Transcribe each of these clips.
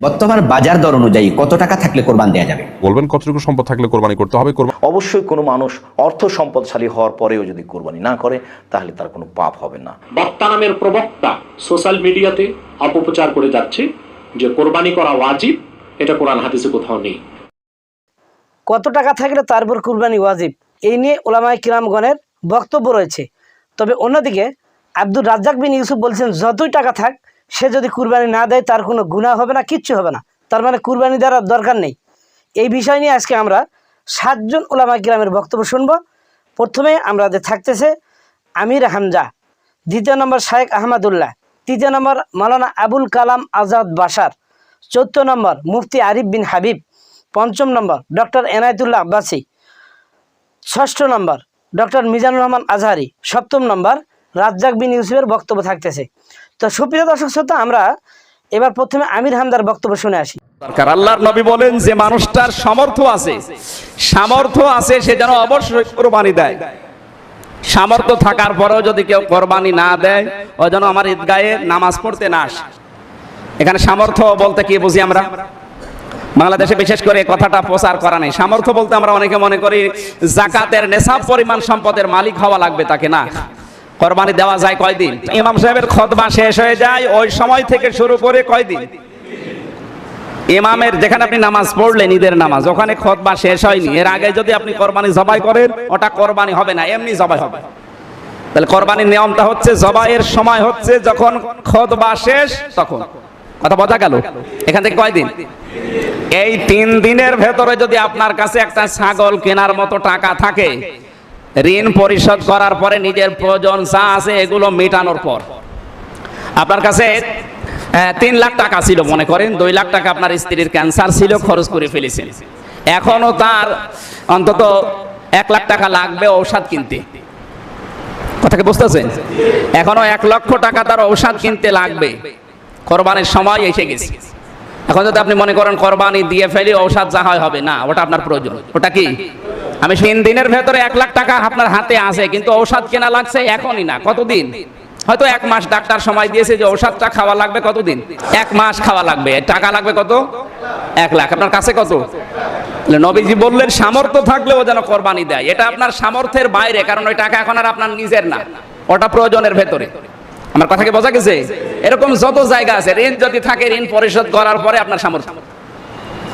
বর্তমান বাজার দর অনুযায়ী কত টাকা থাকলে কোরবান দেওয়া যাবে? বলবেন কতটুকু সম্পদ থাকলে কোরবানি করতে হবে? কোরবানি অবশ্যই কোনো মানুষ অর্থ সম্পদশালী হওয়ার পরেও যদি কোরবানি না করে তাহলে তার কোনো পাপ হবে না। বক্তা নামের প্রবক্তা সোশ্যাল মিডিয়াতে অপপ্রচার করে যাচ্ছে যে কোরবানি করা ওয়াজিব এটা কোরআন হাদিসে কোথাও নেই। কত টাকা থাকলে তারপর কুরবানি ওয়াজিব? এই নিয়ে ওলামায় কিরামগণের বক্তব্য রয়েছে। তবে অন্যদিকে আব্দুর রাজ্জাক বিন ইউসুফ বলছেন যতই টাকা থাক সে যদি কুরবানি না দেয়, তার কোনো গুণা হবে না, কিচ্ছু হবে না। তার মানে কুরবানি দেওয়ার দরকার নেই। এই বিষয় নিয়ে আজকে আমরা সাতজন ওলামা গ্রামের বক্তব্য শুনব। প্রথমে আমাদের থাকতেছে আমির হামজা, দ্বিতীয় নম্বর শায়েক আহমদুল্লাহ, তৃতীয় নম্বর মালানা আবুল কালাম আজাদ বাসার চৌথ নম্বর মুফতি আরিফ বিন হাবিব, পঞ্চম নম্বর ডক্টর এনায়তুল্লাহ আব্বাসী, ষষ্ঠ নম্বর ডক্টর মিজানুর রহমান আজহারি, সপ্তম নম্বর রাজ্জাক বিন ইউসুফের বক্তব্য থাকতেছে। তো সুপ্রিয় দর্শক শ্রোতা, আমরা এবার প্রথমে আমির হামদার বক্তব্য শুনে আসি। দরকার। আল্লাহর নবী বলেন যে মানুষটার সামর্থ্য আছে সামর্থ্য আছে সে যেন অবশ্যই কোরবানি দেয়। সামর্থ্য থাকার পরেও যদি কেউ কোরবানি না দেয়, ও যেন আমার ঈদগায়ে নামাজ পড়তে না আসে। এখানে সামর্থ্য বলতে কি বুঝি আমরা? বাংলাদেশে বিশেষ করে কথাটা প্রচার করা নেই। সামর্থ্য বলতে আমরা অনেকে মনে করি, জাকাতের নেশাব পরিমাণ সম্পদের মালিক হওয়া লাগবে তাকে না। কোরবানি দেওয়া যায় কয়দিন? ইমাম সাহেবের খতবা শেষ হয়ে যায়, ওই সময় থেকে শুরু করে কয়দিন? ইমামের যেখানে আপনি নামাজ পড়লেন, ঈদের নামাজ, ওখানে খতবা শেষ হয়নি। এর আগে যদি আপনি কোরবানি জবাই করেন, ওটা কোরবানি হবে না, এমনি জবাই হবে। তাহলে কোরবানির নিয়মটা হচ্ছে, জবাইয়ের সময় হচ্ছে যখন খতবা শেষ, তখন। কথা বোঝা গেল? এখান থেকে কয়দিন? এই তিন দিনের ভেতরে যদি আপনার কাছে একটা ছাগল কেনার মতো টাকা থাকে ঋণ পরিশোধ করার পরে নিজের প্রয়োজন যা আছে এগুলো মেটানোর পর। আপনার কাছে তিন লাখ টাকা ছিল মনে করেন, দুই লাখ টাকা আপনার স্ত্রীর ক্যান্সার ছিল, খরচ করে ফেলেছেন। এখনও তার অন্তত এক লাখ টাকা লাগবে ঔষধ কিনতে। কথাকে বুঝতেছেন এখনও এক লক্ষ টাকা তার ঔষধ কিনতে লাগবে। কোরবানির সময় এসে গেছে। এখন যদি আপনি মনে করেন কোরবানি দিয়ে ফেলি, ঔষধ যা হয় হবে। না, ওটা আপনার প্রয়োজন। ওটা কি? আমি তিন দিনের ভেতরে এক লাখ টাকা আপনার হাতে আছে, কিন্তু ঔষধ কেনা লাগছে এখনই না। কতদিন? হয়তো এক মাস ডাক্তার সময় দিয়েছে যে ঔষধটা খাওয়া লাগবে কতদিন? এক মাস খাওয়া লাগবে। টাকা লাগবে কত? এক লাখ। আপনার কাছে কত? নবীজি বললেন, সামর্থ্য থাকলেও যেন কোরবানি দেয়। এটা আপনার সামর্থ্যের বাইরে, কারণ ওই টাকা এখন আর আপনার নিজের না। ওটা প্রয়োজনের ভেতরে। আমার কথা কি বোঝা গেছে? এরকম যত জায়গা আছে, ঋণ যদি থাকে, ঋণ পরিশোধ করার পরে আপনার সামর্থ্য।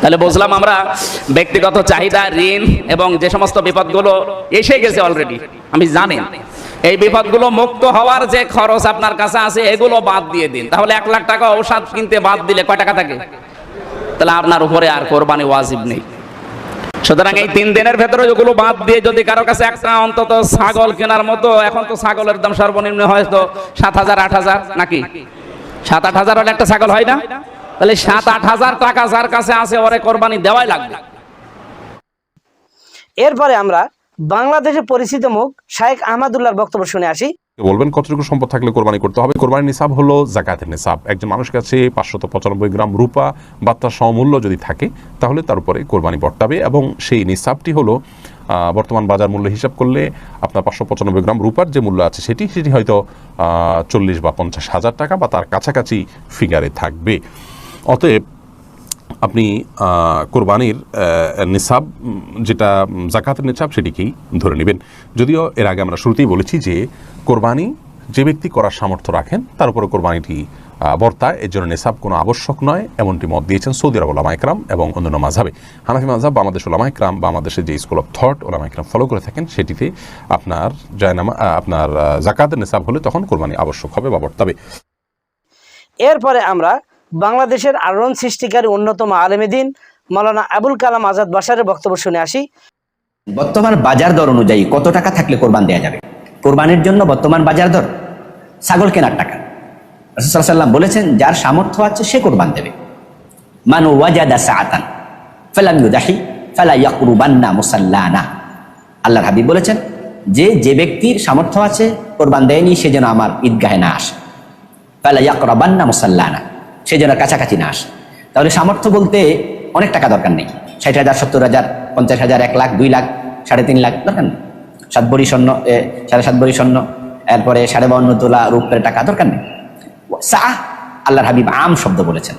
তাহলে বুঝলাম আমরা ব্যক্তিগত চাহিদা, ঋণ এবং যে সমস্ত বিপদগুলো এসে গেছে অলরেডি আমি জানেন এই বিপদগুলো মুক্ত হওয়ার যে খরচ আপনার কাছে আছে, এগুলো বাদ দিয়ে দিন। তাহলে এক লাখ টাকা ঔষধ কিনতে বাদ দিলে কয় টাকা থাকে? তাহলে আপনার উপরে আর কোরবানি ওয়াজিব নেই। সুতরাং এই তিন দিনের ভেতরে যেগুলো বাদ দিয়ে যদি কারও কাছে একটা অন্তত ছাগল কেনার মতো, এখন তো ছাগলের দাম সর্বনিম্ন হয়তো সাত হাজার, আট হাজার, নাকি? সাত আট হাজার হলে একটা ছাগল হয় না? তাহলে সাত আট হাজার টাকা যার কাছে আছে ওরে কোরবানি দেওয়াই লাগবে। এরপরে আমরা বাংলাদেশের পরিচিত মুখ শায়েক আহমদুল্লাহর বক্তব্য শুনে আসি। বলবেন কতটুকু সম্পদ থাকলে কোরবানি করতে হবে? কোরবানির নিসাব হলো জাকাতের নিসাব। একজন মানুষের কাছে পাঁচশত পঁচানব্বই গ্রাম রূপা বা তার সমমূল্য যদি থাকে তাহলে তার উপরে কোরবানি বর্তাবে এবং সেই নিসাবটি হলো বর্তমান বাজার মূল্য হিসাব করলে আপনার পাঁচশো পঁচানব্বই গ্রাম রূপার যে মূল্য আছে সেটি সেটি হয়তো চল্লিশ বা পঞ্চাশ হাজার টাকা বা তার কাছাকাছি ফিগারে থাকবে। অতএব আপনি কোরবানির নিসাব, যেটা জাকাতের নিসাব সেটিকেই ধরে নেবেন। যদিও এর আগে আমরা শুরুতেই বলেছি যে কোরবানি যে ব্যক্তি করার সামর্থ্য রাখেন, তার উপরে কোরবানিটি আহ, বর্তায় এর জন্য নেশাব কোনো আবশ্যক নয় এমনটি মত দিয়েছেন সৌদি আরব ওলামা একরাম এবং অন্যান্য মাঝাবে হানাফি মাঝাব বাংলাদেশ ওলামা একরাম বাংলাদেশের যে স্কুল অফ থট ওলামা একরাম ফলো করে থাকেন সেটিতে আপনার জয়নামা আপনার জাকাতের নেশাব হলে তখন কোরবানি আবশ্যক হবে বা বর্তাবে। এরপরে আমরা বাংলাদেশের আলোড়ন সৃষ্টিকারী অন্যতম আলেমেদিন মালানা আবুল কালাম আজাদ বাসারের বক্তব্য শুনে আসি। বর্তমান বাজার দর অনুযায়ী কত টাকা থাকলে কোরবান দেওয়া যাবে? কোরবানির জন্য বর্তমান বাজার দর? ছাগল কেনার টাকা। রাসূল সাল্লাম বলেছেন, যার সামর্থ্য আছে, সে কোরবান দেবে। মান ওয়াজাদা সাআতান, ফালাম ইউদাহি, ফালা ইয়াকরুবান্না মুসাল্লানা। আল্লাহর হাবিব বলেছেন, যে যে ব্যক্তির সামর্থ্য আছে, কোরবান দেয়নি, সে যেন আমার ঈদগাহে না আসে। ফালা ইয়াকরাবান্না মুসাল্লানা, সে যেন কাছাকাছি না আসে। তাহলে সামর্থ্য বলতে অনেক টাকা দরকার নেই। ষাট হাজার, সত্তর হাজার, পঞ্চাশ হাজার, এক লাখ, দুই লাখ, সাড়ে তিন লাখ দরকার নেই। সাত বড়ি স্বর্ণ সাড়ে সাত বড়ি স্বর্ণ, এরপরে সাড়ে বাউন্ন তোলা রূপের টাকা দরকার নেই। সা আল্লাহর হাবিব আম শব্দ বলেছেন।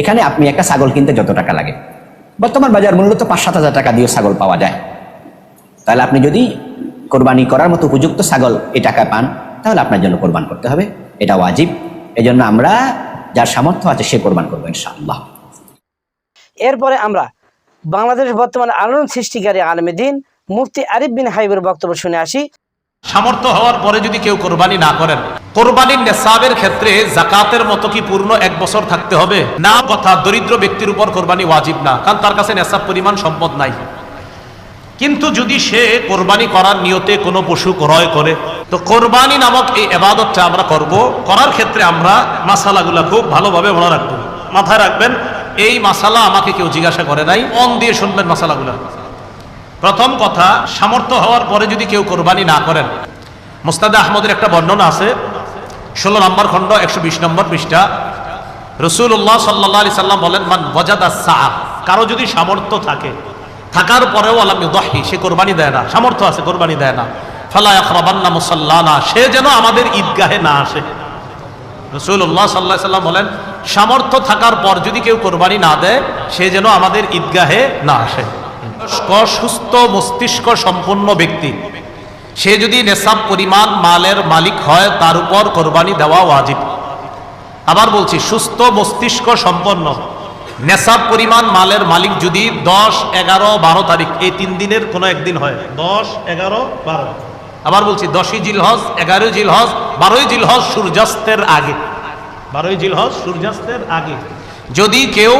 এখানে আপনি একটা ছাগল কিনতে যত টাকা লাগে। বর্তমান বাজার মূল্য তো পাঁচ সাত হাজার টাকা দিয়ে ছাগল পাওয়া যায়। তাহলে আপনি যদি কোরবানি করার মতো উপযুক্ত ছাগল এই টাকা পান, তাহলে আপনার জন্য কোরবান করতে হবে। এটা ওয়াজিব। এজন্য আমরা যার সামর্থ্য আছে সে কোরবান করব ইনশাআল্লাহ। এরপরে আমরা বাংলাদেশ বর্তমানে আলোড়ন সৃষ্টিকারী আলমদিন মুফতি আরিফ বিন হাইবের বক্তব্য শুনে আসি। সামর্থ্য হওয়ার পরে যদি কেউ কোরবানি না করেন, কোরবানির নেশাবের ক্ষেত্রে জাকাতের মতো কি পূর্ণ এক বছর থাকতে হবে? না, কথা দরিদ্র ব্যক্তির উপর কোরবানি ওয়াজিব না, কারণ তার কাছে নেশাব পরিমাণ সম্পদ নাই। কিন্তু যদি সে কোরবানি করার নিয়তে কোনো পশু ক্রয় করে, তো কোরবানি নামক এই এবাদতটা আমরা করব। করার ক্ষেত্রে আমরা মাসালাগুলো খুব ভালোভাবে মনে রাখব। মাথায় রাখবেন, এই মাসালা আমাকে কেউ জিজ্ঞাসা করে নাই, মন দিয়ে শুনবেন মাসালাগুলো। প্রথম কথা, সামর্থ্য হওয়ার পরে যদি কেউ কোরবানি না করেন। মোস্তাদা আহমদের একটা বর্ণনা আছে। ষোলো নম্বর খণ্ড, একশো বিশ নম্বর পৃষ্ঠা। রসুল্লাহ সাল্লাহ আলি সাল্লাম বলেন, মান বজাদা কারও যদি সামর্থ্য থাকে, থাকার পরেও আলাম দহি সে কোরবানি দেয় না। সামর্থ্য আছে, কোরবানি দেয় না। ফালা আখরাবান্না মুসাল্লানা সে যেন আমাদের ঈদগাহে না আসে। রসুল্লাহ সাল্লাহ সাল্লাম বলেন, সামর্থ্য থাকার পর যদি কেউ কোরবানি না দেয়, সে যেন আমাদের ঈদগাহে না আসে। সুস্থ, মস্তিষ্ক সম্পন্ন ব্যক্তি। সে যদি নেশাব পরিমাণ মালের মালিক হয়, তার উপর কোরবানি দেওয়া ওয়াজিব। আবার বলছি, সুস্থ, মস্তিষ্ক সম্পন্ন। নেশাব পরিমাণ মালের মালিক যদি দশ, এগারো, বারো তারিখ, এই তিন দিনের কোনো একদিন হয়। দশ, এগারো, বারো। আবার বলছি, দশই জিলহজ, এগারোই জিলহজ, বারোই জিলহজ সূর্যাস্তের আগে। বারোই জিলহজ সূর্যাস্তের আগে। যদি কেউ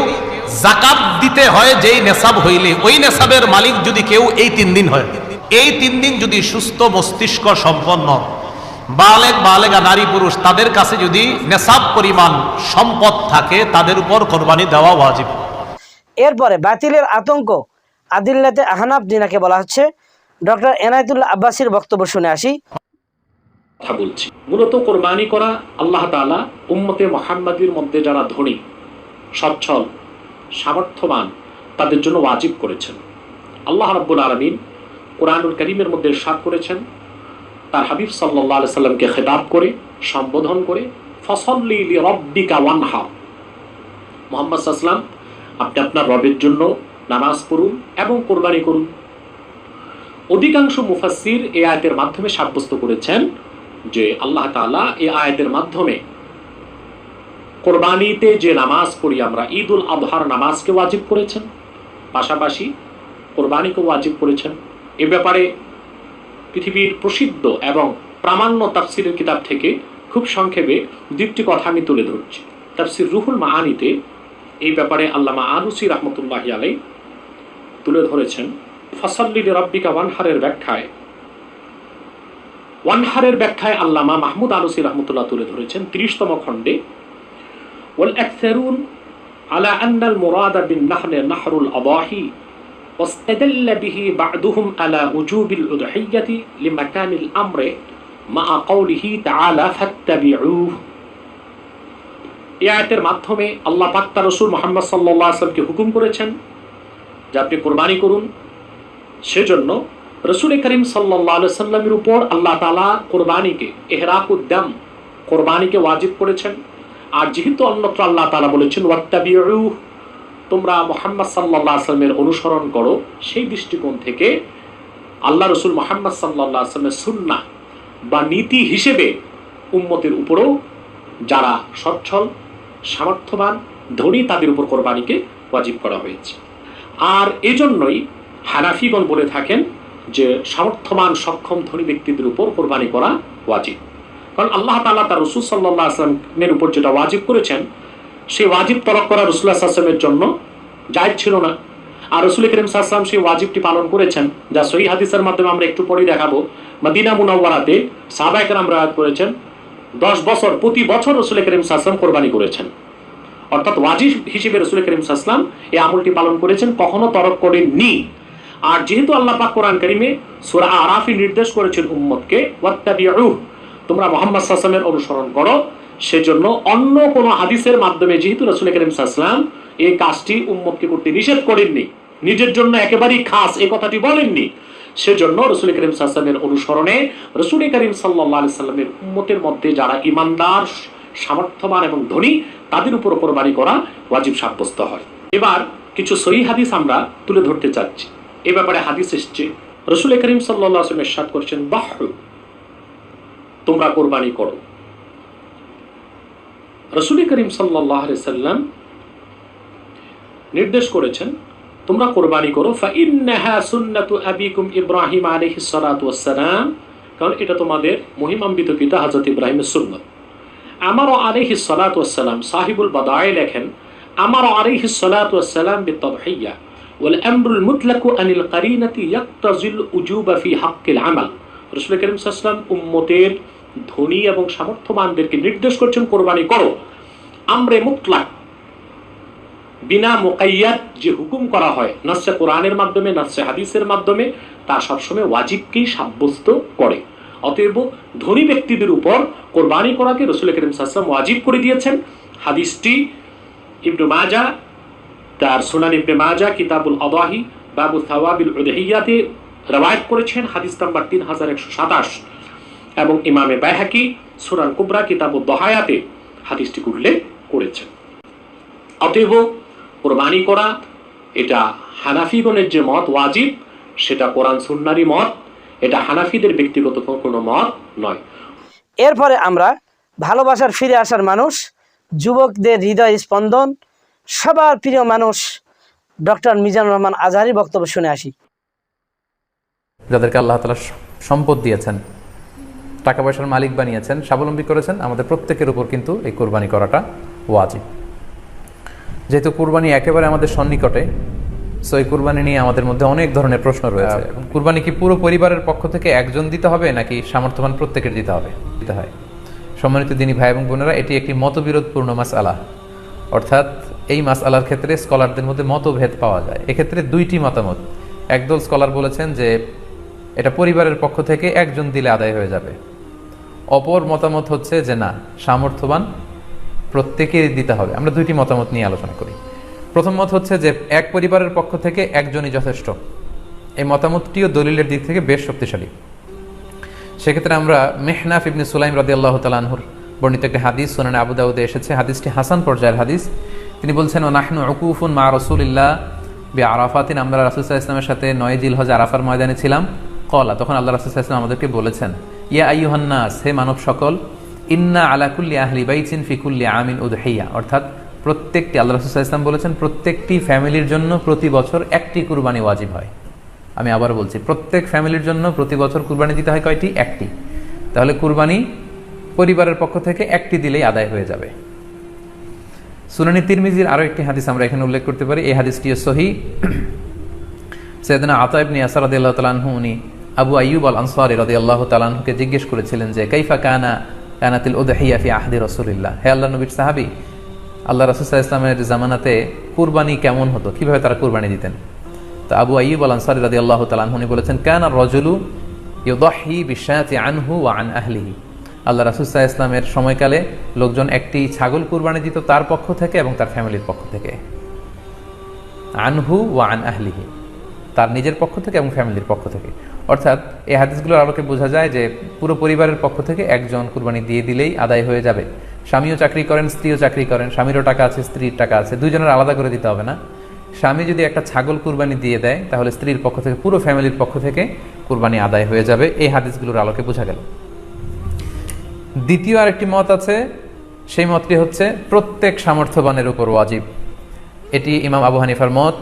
জাকাত দিতে হয় যেই নেশাব হইলে ওই নেশাবের মালিক যদি কেউ এই তিন দিন হয়। এই তিন দিন যদি সুস্থ মস্তিষ্ক সম্পন্ন বালেক বালেগা নারী পুরুষ তাদের কাছে যদি নেশাব পরিমাণ সম্পদ থাকে তাদের উপর কোরবানি দেওয়া ওয়াজিব। এরপরে বাতিলের আতঙ্ক। আদিল্লাতে আহনাব দিনাকে বলা হচ্ছে। ডক্টর এনায়তুল্লাহ আব্বাসীর বক্তব্য শুনে আসি। কথা বলছি। মূলত কোরবানি করা আল্লাহ তাআলা উম্মতে মোহাম্মদীর মধ্যে যারা ধনী সচ্ছল, সামর্থ্যবান, তাদের জন্য ওয়াজিব করেছেন। আল্লাহ রাব্বুল আলমিন কোরআনুল করিমের মধ্যে সাত করেছেন, তার হাবিব সাল্লাহ সাল্লামকে খেতাব করে, সম্বোধন করে, ফসল্লি রব্বিকা ওয়ানহা। মোহাম্মদ সাল্লাম, আপনি আপনার রবের জন্য নামাজ পড়ুন এবং কোরবানি করুন। অধিকাংশ মুফাসির এই আয়াতের মাধ্যমে সাব্যস্ত করেছেন যে আল্লাহ তাআলা এই আয়াতের মাধ্যমে কোরবানিতে যে নামাজ পড়ি আমরা ঈদ উল আবহার নামাজকে ওয়াজিব করেছেন? পাশাপাশি কোরবানিকে ওয়াজিব করেছেন। এ ব্যাপারে পৃথিবীর প্রসিদ্ধ এবং প্রামাণ্য তাফসিরের কিতাব থেকে খুব সংক্ষেপে দুটি কথা আমি তুলে ধরছি। তাফসির রুহুল মাহানিতে এই ব্যাপারে আল্লামা আনুসি রহমতুল্লাহ আলাই তুলে ধরেছেন ফসল্লিল রব্বিকা ওয়ানহারের ব্যাখ্যায় ওয়ানহারের ব্যাখ্যায় আল্লামা মাহমুদ আলসি রহমতুল্লাহ তুলে ধরেছেন, তিরিশতম খণ্ডে والأكثرون على أن المراد بالنحر نحر الأضاحي واستدل به بعضهم على وجوب الأضحية لمكان الأمر مع قوله تعالى فاتبعوه এই আয়াতের মাধ্যমে আল্লাহ পাক তার রসুল মোহাম্মদ সাল্লাহ আসলামকে হুকুম করেছেন যে আপনি কোরবানি করুন সেজন্য রসুল করিম সাল্লাহ সাল্লামের উপর আল্লাহ তালা কোরবানিকে এহরাকুদ্দাম কোরবানিকে ওয়াজিব করেছেন আর যেহেতু অন্যত্র আল্লাহ তালা বলেছেন তোমরা মোহাম্মদ সাল্লাহ আসলামের অনুসরণ করো, সেই দৃষ্টিকোণ থেকে আল্লাহ রসুল মোহাম্মদ সাল্লাহ আসলামের সুন্না বা নীতি হিসেবে উম্মতের উপরও যারা সচ্ছল, সামর্থ্যবান, ধনী, তাদের উপর কোরবানিকে ওয়াজিব করা হয়েছে। আর এজন্যই হানাফিগণ বলে থাকেন যে, সামর্থ্যবান, সক্ষম, ধনী ব্যক্তিদের উপর কোরবানি করা ওয়াজিব। কারণ আল্লাহ তালা তার রসুল সাল্লাহ আসলামের উপর যেটা ওয়াজিব করেছেন, সেই ওয়াজিব তলব করা রসুল্লাহ আসলামের জন্য জায়দ ছিল না। আর রসুল করিম সাহসালাম সেই ওয়াজিবটি পালন করেছেন, যা সহি হাদিসের মাধ্যমে আমরা একটু পরেই দেখাবো। মদিনা মুনাওয়ারাতে সাহবাইকার রায়াত করেছেন, দশ বছর প্রতি বছর রসুল করিম সাহসালাম কোরবানি করেছেন। অর্থাৎ ওয়াজিব হিসেবে রসুল করিম সাহসালাম এই আমলটি পালন করেছেন, কখনো তরক করেননি। আর যেহেতু আল্লাহ পাক কোরআন করিমে সুরা আরাফি নির্দেশ করেছেন উম্মতকে, ওয়াত্তাবিউহ। তোমরা মোহাম্মদ সাল্লামের অনুসরণ করো। সেজন্য অন্য কোনো হাদিসের মাধ্যমে যেহেতু রসুল করিম সাল্লাম এই কাজটি উম্মতকে করতে নিষেধ করেননি, নিজের জন্য একেবারেই খাস এই কথাটি বলেননি, সেজন্য রসুল করিম সাল্লামের অনুসরণে রসুল করিম সাল্লাহ সাল্লামের উম্মতের মধ্যে যারা ইমানদার সামর্থ্যবান এবং ধনী, তাদের উপর কোরবানি করা ওয়াজিব সাব্যস্ত হয়। এবার কিছু সহি হাদিস আমরা তুলে ধরতে চাচ্ছি। এ ব্যাপারে হাদিস এসছে, রসুল করিম সাল্লাহ আসলাম এরশাদ করছেন বাহ তোমরা কোরবানি করো। রসুল করিম সাল্লাহ সাল্লাম নির্দেশ করেছেন, তোমরা কোরবানি করো। ইব্রাহিম কারণ এটা তোমাদের মহিমাম্বিত পিতা হযরত ইব্রাহিমের সুন্নত। আমারও আলাইহিস সালাতাম সাহিবুল বাদায় লেখেন, আমারও আলাইহিস সালাতাম ওয়াসসালাম বিতাদহিয়া ওয়াল আমরুল আনিল কারিনাতি উজুবা ফি হাক্কিল আমাল। রাসূল করিম সাল্লাল্লাহু আলাইহি ওয়াসাল্লাম উম্মতের ধনী এবং সামর্থ্যবানদেরকে নির্দেশ করছেন, কোরবানি করো। আমরে মুতলাক। বিনা মোকাইয়াত যে হুকুম করা হয়, নাসে কোরআনের মাধ্যমে, নাসে হাদিসের মাধ্যমে, তা সবসময় ওয়াজিবকেই সাব্যস্ত করে। অতএব ধনী ব্যক্তিদের উপর কোরবানি করাকে রসুল করিম সাসলাম ওয়াজিব করে দিয়েছেন। হাদিসটি ইবনু মাজা তার সুনান ইবনে মাজা কিতাবুল আদাহি, বাবু থাওয়াবিল উদহিয়াতে রবায়ত করেছেন। হাদিস নাম্বার তিন হাজার একশো সাতাশ। এবং ইমামে বাইহাকি সুরান কুবরা কিতাবুল দহায়াতে হাদিসটি উল্লেখ করেছেন। অতএব কোরবানি করা এটা হানাফিগণের যে মত ওয়াজিব সেটা কোরআন সুন্নারি মত এটা হানাফিদের ব্যক্তিগত কোনো মত নয়। এরপরে আমরা ভালোবাসার ফিরে আসার মানুষ যুবকদের হৃদয় স্পন্দন সবার প্রিয় মানুষ ডক্টর মিজানুর রহমান আজহারি বক্তব্য শুনে আসি। যাদেরকে আল্লাহ তালা সম্পদ দিয়েছেন টাকা পয়সার মালিক বানিয়েছেন স্বাবলম্বী করেছেন আমাদের প্রত্যেকের উপর কিন্তু এই কোরবানি করাটা ওয়াজিব। যেহেতু কুরবানি একেবারে আমাদের সন্নিকটে সো এই কুরবানি নিয়ে আমাদের মধ্যে অনেক ধরনের প্রশ্ন রয়েছে। কুরবানি কি পুরো পরিবারের পক্ষ থেকে একজন দিতে হবে নাকি সামর্থ্যবান প্রত্যেকের দিতে হবে? দিতে হয়। সম্মানিত দিনী ভাই এবং বোনেরা এটি একটি মতবিরোধপূর্ণ মাস আলা অর্থাৎ এই মাস আলার ক্ষেত্রে স্কলারদের মধ্যে মতভেদ পাওয়া যায়। এক্ষেত্রে দুইটি মতামত। একদল স্কলার বলেছেন যে এটা পরিবারের পক্ষ থেকে একজন দিলে আদায় হয়ে যাবে। অপর মতামত হচ্ছে যে না, সামর্থ্যবান প্রত্যেকেরই দিতে হবে। আমরা দুইটি মতামত নিয়ে আলোচনা করি। প্রথম মত হচ্ছে যে এক পরিবারের পক্ষ থেকে একজনই যথেষ্ট। এই মতামতটিও দলিলের দিক থেকে বেশ শক্তিশালী। সেক্ষেত্রে আমরা মেহনাফ ইবনে সুলাইম রাদি আল্লাহ তালানহুর বর্ণিত একটি হাদিস, সোনানে আবু দাউদে এসেছে। হাদিসটি হাসান পর্যায়ের হাদিস। তিনি বলছেন ও নাহনু অকুফুন মা রসুলিল্লাহ বি আরাফাতিন আমরা রাসুসাহ ইসলামের সাথে নয় জিল হজ আরাফার ময়দানে ছিলাম। কলা তখন আল্লাহ রাসুসাহ ইসলাম আমাদেরকে বলেছেন ইয়া আইহান্নাস হে মানব সকল, ইন্না আলাকুল্লি আহলি বাইচিন ফিকুল্লি আমিন উদহাইয়া অর্থাৎ প্রত্যেকটি, আল্লাহ রাসুসাহ ইসলাম বলেছেন, প্রত্যেকটি ফ্যামিলির জন্য প্রতি বছর একটি কুরবানি ওয়াজিব হয়। আমি আবার বলছি, প্রত্যেক ফ্যামিলির জন্য প্রতি বছর কুরবানি দিতে হয় কয়টি? একটি। তাহলে কুরবানি পরিবারের পক্ষ থেকে একটি দিলেই আদায় হয়ে যাবে। সুনানি তিরমিজির আরও একটি হাদিস আমরা এখানে উল্লেখ করতে পারি। এই হাদিসটিও সহি। সৈয়দনা আতা ইবনি আসার রদি আল্লাহ তালাহু উনি আবু আইয়ুব আল আনসারি রদি আল্লাহ তালাহুকে জিজ্ঞেস করেছিলেন যে, কাইফা কানা কানাতিল উদহিয়া আহদি রসুলিল্লাহ? হে আল্লাহ নবীর সাহাবি আল্লাহ রসুল্লাহ ইসলামের জামানাতে কুরবানি কেমন হতো? কীভাবে তারা কুরবানি দিতেন? তো আবু আইয়ুব আল আনসারি রদি আল্লাহ তালাহুনি বলেছেন, কেন রজুলু ইউদহি বিশ্বাতি আনহু ওয়া আন আহলিহি। আল্লাহ রাসুসাহ ইসলামের সময়কালে লোকজন একটি ছাগল কুরবানি দিত তার পক্ষ থেকে এবং তার ফ্যামিলির পক্ষ থেকে। আনহু ওয়া আন আহলিহি, তার নিজের পক্ষ থেকে এবং ফ্যামিলির পক্ষ থেকে। অর্থাৎ এই হাদিসগুলোর আলোকে বোঝা যায় যে পুরো পরিবারের পক্ষ থেকে একজন কুরবানি দিয়ে দিলেই আদায় হয়ে যাবে। স্বামীও চাকরি করেন, স্ত্রীও চাকরি করেন, স্বামীরও টাকা আছে, স্ত্রীর টাকা আছে দুজনের আলাদা করে দিতে হবে না। স্বামী যদি একটা ছাগল কুরবানি দিয়ে দেয়, তাহলে স্ত্রীর পক্ষ থেকে, পুরো ফ্যামিলির পক্ষ থেকে কুরবানি আদায় হয়ে যাবে। এই হাদিসগুলোর আলোকে বোঝা গেল। দ্বিতীয় আরেকটি মত আছে, সেই মতটি হচ্ছে প্রত্যেক সামর্থ্যবানের উপর ওয়াজিব। এটি ইমাম আবু হানিফার মত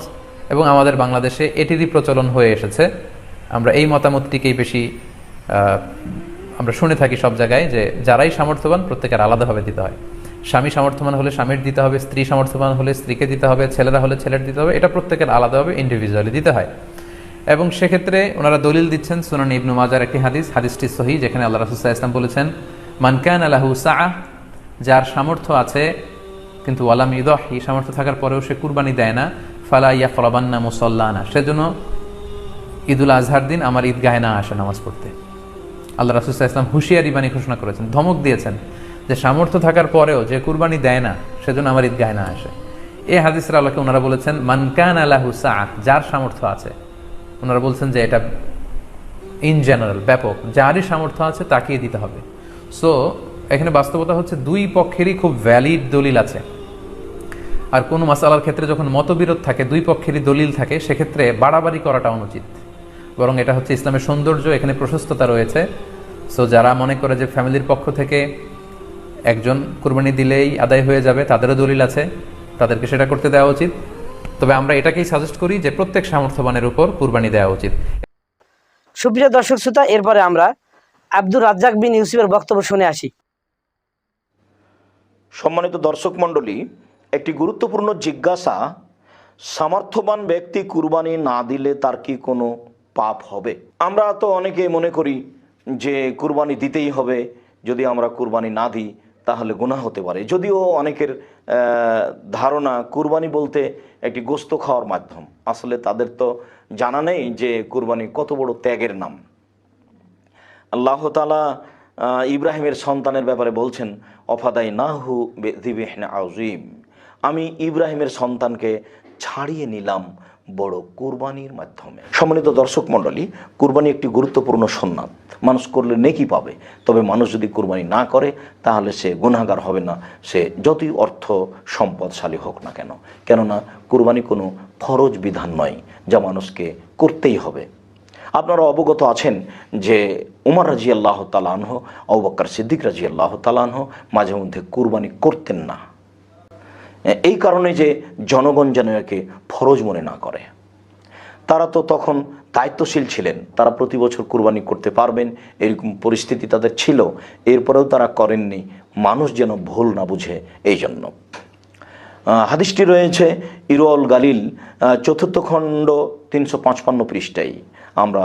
এবং আমাদের বাংলাদেশে এটিরই প্রচলন হয়ে এসেছে। আমরা এই মতামতটিকেই বেশি আমরা শুনে থাকি সব জায়গায় যে যারাই সামর্থ্যবান প্রত্যেকের আলাদাভাবে দিতে হয়। স্বামী সামর্থ্যবান হলে স্বামীর দিতে হবে, স্ত্রী সামর্থ্যবান হলে স্ত্রীকে দিতে হবে, ছেলেরা হলে ছেলের দিতে হবে, এটা প্রত্যেকের আলাদাভাবে ইন্ডিভিজুয়ালি দিতে হয়। এবং সেক্ষেত্রে ওনারা দলিল দিচ্ছেন সুনান ইবনু মাজার একটি হাদিস, হাদিসটি সহি যেখানে আল্লাহ রাসুসাহ ইসলাম বলেছেন মানকান আলাহু সাহ যার সামর্থ্য আছে, কিন্তু ওয়ালাম এই সামর্থ্য থাকার পরেও সে কুরবানি দেয় না, ফালা ইয়া ফলাবান্না মুসল্লানা সেজন্য ঈদুল আজহার দিন আমার ঈদগাহে না আসে নামাজ পড়তে। আল্লাহ রাসুসাহ ইসলাম হুঁশিয়ারি বাণী ঘোষণা করেছেন, ধমক দিয়েছেন যে সামর্থ্য থাকার পরেও যে কুরবানি দেয় না, সেজন্য আমার ঈদগাহে না আসে। এই হাদিসের আলোকে ওনারা বলেছেন মানকান আলাহু সাহ যার সামর্থ্য আছে। ওনারা বলছেন যে এটা ইন জেনারেল ব্যাপক। যারই সামর্থ্য আছে তাকেই দিতে হবে। সো এখানে বাস্তবতা হচ্ছে দুই পক্ষেরই খুব ভ্যালিড দলিল আছে। আর কোনো মাসালার ক্ষেত্রে যখন মতবিরোধ থাকে, দুই পক্ষেরই দলিল থাকে, সেক্ষেত্রে বাড়াবাড়ি করাটা অনুচিত। বরং এটা হচ্ছে ইসলামের সৌন্দর্য এখানে প্রশস্ততা রয়েছে। সো যারা মনে করে যে ফ্যামিলির পক্ষ থেকে একজন কুরবানি দিলেই আদায় হয়ে যাবে তাদেরও দলিল আছে তাদেরকে সেটা করতে দেওয়া উচিত। তবে আমরা এটাকেই সাজেস্ট করি যে প্রত্যেক সামর্থ্যবানের উপর কুরবানি দেওয়া উচিত। সুপ্রিয় দর্শক শ্রোতা এরপরে আমরা আব্দুর রাজ্জাক বিন ইউসুফের বক্তব্য শুনে আসি। সম্মানিত দর্শক মণ্ডলী একটি গুরুত্বপূর্ণ জিজ্ঞাসা সামর্থ্যবান ব্যক্তি কুরবানি না দিলে তার কি কোনো পাপ হবে। আমরা তো অনেকে মনে করি যে কুরবানি দিতেই হবে। যদি আমরা কুরবানি না দিই, তাহলে গুনাহ হতে পারে। যদিও অনেকের ধারণা কুরবানি বলতে একটি গোস্ত খাওয়ার মাধ্যম। আসলে তাদের তো জানা নেই যে কুরবানি কত বড় ত্যাগের নাম। আল্লাহ তালা ইব্রাহিমের সন্তানের ব্যাপারে বলছেন অফাদাই নাহু দিবেহন আজিম আমি ইব্রাহিমের সন্তানকে ছাড়িয়ে নিলাম। বড় কুরবানির মাধ্যমে। সম্মানিত দর্শক মণ্ডলী, কুরবানি একটি গুরুত্বপূর্ণ সন্ন্যাত মানুষ করলে নেকি পাবে, তবে মানুষ যদি কুরবানি না করে, তাহলে সে গুনাহগার হবে না। সে যতই অর্থ সম্পদশালী হোক না কেন। কেননা, কুরবানি কোনো ফরজ বিধান নয়, যা মানুষকে করতেই হবে। আপনারা অবগত আছেন যে উমর রাজি আল্লাহ তালানহ অবক্কর সিদ্দিক রাজি আল্লাহ তালানহ মাঝে মধ্যে কুরবানি করতেন না। এই কারণে যে জনগণ যেন একে ফরজ মনে না করে। তারা তো তখন দায়িত্বশীল ছিলেন, তারা প্রতি বছর কুরবানি করতে পারবেন, এরকম পরিস্থিতি তাদের ছিল, এরপরেও তারা করেননি, মানুষ যেন ভুল না বুঝে এই জন্য হাদিসটি রয়েছে ইরোল গালিল চতুর্থ খণ্ড তিনশো পাঁচপান্ন পৃষ্ঠায়। আমরা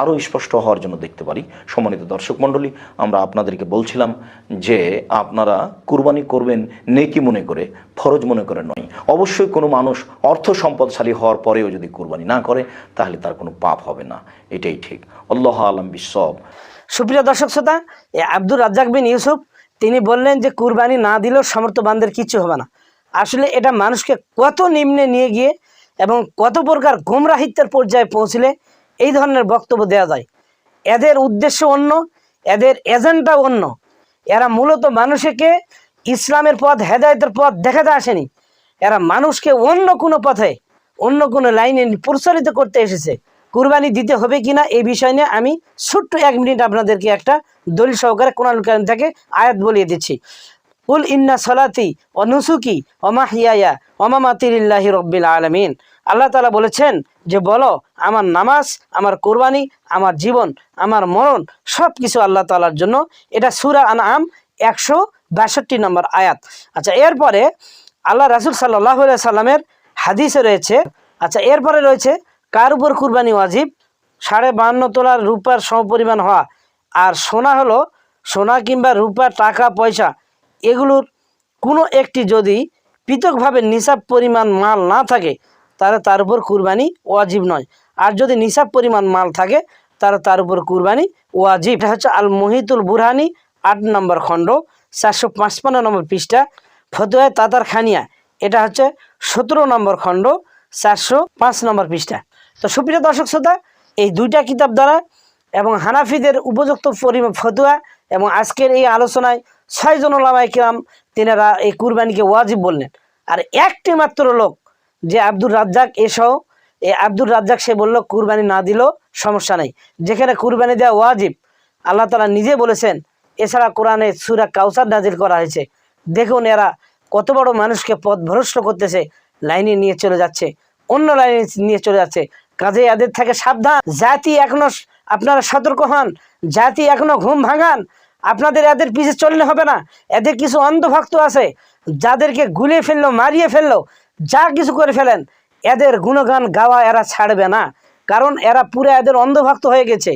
আরও স্পষ্ট হওয়ার জন্য দেখতে পারি। সম্মানিত দর্শক মণ্ডলী, আমরা আপনাদেরকে বলছিলাম যে আপনারা কুরবানি করবেন নেকি মনে করে, ফরজ মনে করে নয়। অবশ্যই কোনো মানুষ অর্থ সম্পদশালী হওয়ার পরেও যদি কুরবানি না করে, তাহলে তার কোনো পাপ হবে না। এটাই ঠিক। আল্লাহ আলম বিশ্বব সুপ্রিয় দর্শক শ্রোতা আব্দুর রাজ্জাক বিন ইউসুফ, তিনি বললেন যে কুরবানি না দিলেও সমর্থবানদের কিছু হবে না। আসলে এটা মানুষকে কত নিম্নে নিয়ে গিয়ে এবং কত প্রকার গুমরাহিত্যের পর্যায়ে পৌঁছলে এই ধরনের বক্তব্য দেওয়া যায়। এদের উদ্দেশ্য অন্য, এদের এজেন্ডা অন্য। এরা মূলত মানুষকে ইসলামের পথ, হেদায়তের পথ দেখাতে আসেনি। এরা মানুষকে অন্য কোনো পথে, অন্য কোনো লাইনে প্রচারিত করতে এসেছে। কুরবানি দিতে হবে কিনা এই বিষয় নিয়ে আমি ছোট্ট এক মিনিট আপনাদেরকে একটা দলিল সহকারে কারণ থেকে আয়াত বলিয়ে দিচ্ছি। উল ইন্না সলাতি ও নুসুকি অমাহিয়া অমামাতিল্লাহি রব্বিল আলমিন। আল্লাহ তালা বলেছেন যে, বলো, আমার নামাজ, আমার কোরবানি, আমার জীবন, আমার মরণ সব কিছু আল্লাহ তালার জন্য। এটা সুরা আনাম একশো বাষট্টি নম্বর আয়াত। আচ্ছা এরপরে আল্লাহ রাসুল সাল্লাহ সাল্লামের হাদিসে রয়েছে আচ্ছা এরপরে রয়েছে, কার উপর কুরবানি ওয়াজিব? সাড়ে বাহান্ন তোলার রূপার সমপরিমাণ হওয়া। আর সোনা হলো, সোনা কিংবা রূপা, টাকা, পয়সা, এগুলোর কোনো একটি যদি পৃথকভাবে নিসাব পরিমাণ মাল না থাকে তাহলে তার উপর কুরবানি ওয়াজিব নয়। আর যদি নিসাব পরিমাণ মাল থাকে তাহলে তার উপর কুরবানি ওয়াজিব। এটা হচ্ছে আল মহিতুল বুরহানি, আট নম্বর খণ্ড, চারশো পাঁচপান্ন নম্বর পৃষ্ঠা ফতুয়ায় তাতার খানিয়া। এটা হচ্ছে সতেরো নম্বর খণ্ড, চারশো পাঁচ নম্বর পৃষ্ঠা। তো সুপ্রিয় দর্শক শ্রোতা, এই দুইটা কিতাব দ্বারা এবং হানাফিদের উপযুক্ত পরিমাণ ফতুয়া এবং আজকের এই আলোচনায় ছয়জন ওলামাই কিরাম তিনারা এই কুরবানিকে ওয়াজিব বললেন। আর একটি মাত্র লোক যে আব্দুর রাজ্জাক এসহ এ আব্দুর রাজ্জাক সে বলল, কুরবানি না দিলেও সমস্যা নেই। যেখানে কুরবানি দেওয়া ওয়াজিব, আল্লাহ তালা নিজে বলেছেন, এছাড়া কোরআনে সুরা কাউসার নাজিল করা হয়েছে। দেখুন এরা কত বড় মানুষকে পথ ভ্রষ্ট করতেছে, লাইনে নিয়ে চলে যাচ্ছে, অন্য লাইনে নিয়ে চলে যাচ্ছে। কাজে এদের থেকে সাবধান। জাতি এখনও আপনারা সতর্ক হন, জাতি এখনও ঘুম ভাঙান। আপনাদের এদের পিছে চললে হবে না। এদের কিছু অন্ধভক্ত আছে, যাদেরকে গুলিয়ে ফেলল, মারিয়ে ফেলল যা কিছু করে ফেলেন, এদের গুণগান গাওয়া এরা ছাড়বে না। কারণ এরা পুরো এদের অন্ধভক্ত হয়ে গেছে।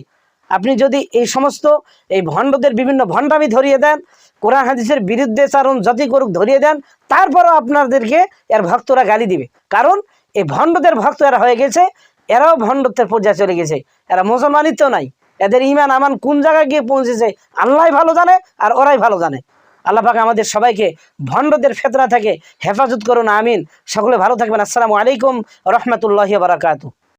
আপনি যদি এই সমস্ত এই ভণ্ডদের বিভিন্ন ভণ্ডামি ধরিয়ে দেন, কোরআন হাদিসের বিরুদ্ধে চারণ যতই করুক ধরিয়ে দেন, তারপরও আপনাদেরকে এর ভক্তরা গালি দিবে। কারণ এই ভণ্ডদের ভক্ত এরা হয়ে গেছে, এরাও ভণ্ডত্বের পর্যায়ে চলে গেছে। এরা মুসলমানিত্ব নাই। এদের ইমান আমান কোন জায়গায় গিয়ে পৌঁছেছে আল্লাহ ভালো জানে আর ওরাই ভালো জানে। আল্লাহ পাক আমাদের সবাইকে ভণ্ডদের ফেতরা থেকে হেফাজত করুন, আমিন। সকলে ভালো থাকবেন। আসসালামু আলাইকুম রহমতুল্লাহ বারাকাতু